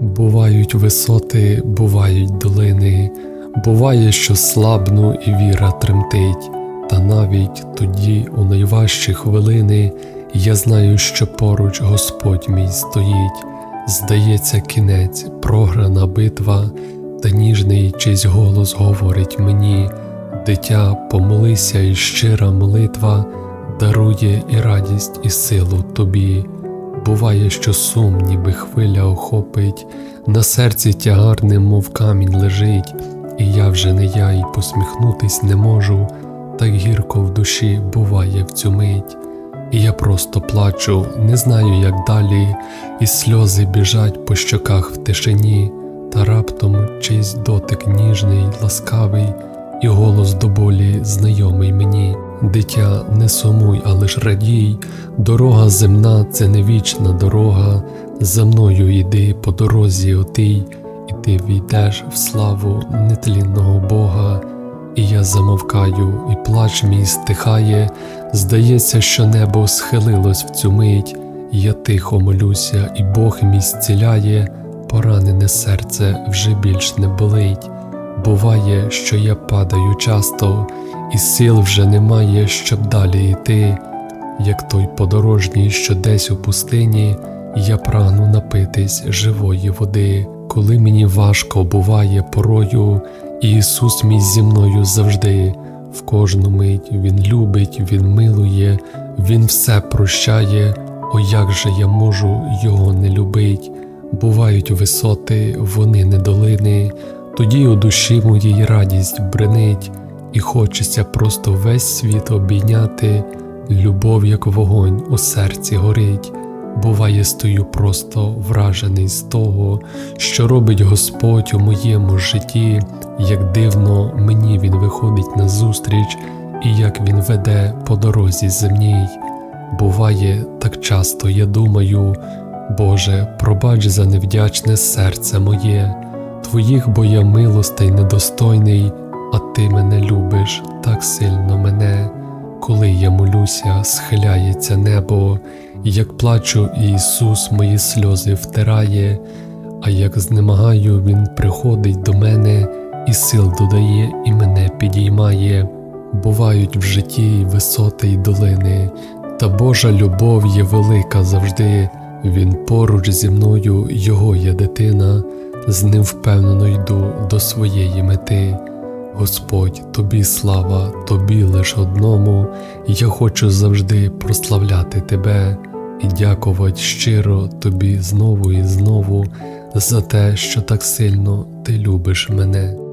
Бувають висоти, бувають долини, буває, що слабну і віра тремтить, та навіть тоді, у найважчі хвилини, я знаю, що поруч Господь мій стоїть. Здається, кінець, програна битва, та ніжний чийсь голос говорить мені: Дитя, помолися, і щира молитва дарує і радість, і силу тобі. Буває, що сум, ніби хвиля охопить, на серці тягарним, мов камінь лежить, і я вже не я, і посміхнутись не можу, так гірко в душі буває в цю мить. І я просто плачу, не знаю, як далі, і сльози біжать по щоках в тишині, та раптом чийсь дотик ніжний, ласкавий, і голос до болі знайомий мені. Дитя, не сумуй, але ж радій, дорога земна це не вічна дорога. За мною йди по дорозі отий, і ти війдеш в славу нетлінного Бога. І я замовкаю, і плач мій стихає. Здається, що небо схилилось в цю мить. Я тихо молюся, і Бог мій зціляє, поранене серце вже більш не болить. Буває, що я падаю часто, і сил вже немає, щоб далі йти, як той подорожній, що десь у пустині, я прагну напитись живої води. Коли мені важко буває порою, Ісус мій зі мною завжди, в кожну мить Він любить, Він милує, Він все прощає, о як же я можу Його не любить. Бувають висоти, вони не долини, тоді у душі моїй радість бренить, і хочеться просто весь світ обійняти, любов, як вогонь у серці горить. Буває, стою просто вражений з того, що робить Господь у моєму житті, як дивно мені Він виходить назустріч, і як Він веде по дорозі земній. Буває, так часто я думаю, Боже, пробач за невдячне серце моє, Твоїх бо я милостей недостойний, а Ти мене любиш так сильно мене. Коли я молюся, схиляється небо, як плачу, Ісус мої сльози втирає, а як знемагаю, Він приходить до мене, і сил додає, і мене підіймає. Бувають в житті й висоти й долини, та Божа любов є велика завжди. Він поруч зі мною, його є дитина, з ним впевнено йду до своєї мети. Господь, тобі слава, тобі лиш одному, я хочу завжди прославляти тебе і дякувати щиро тобі знову і знову за те, що так сильно ти любиш мене.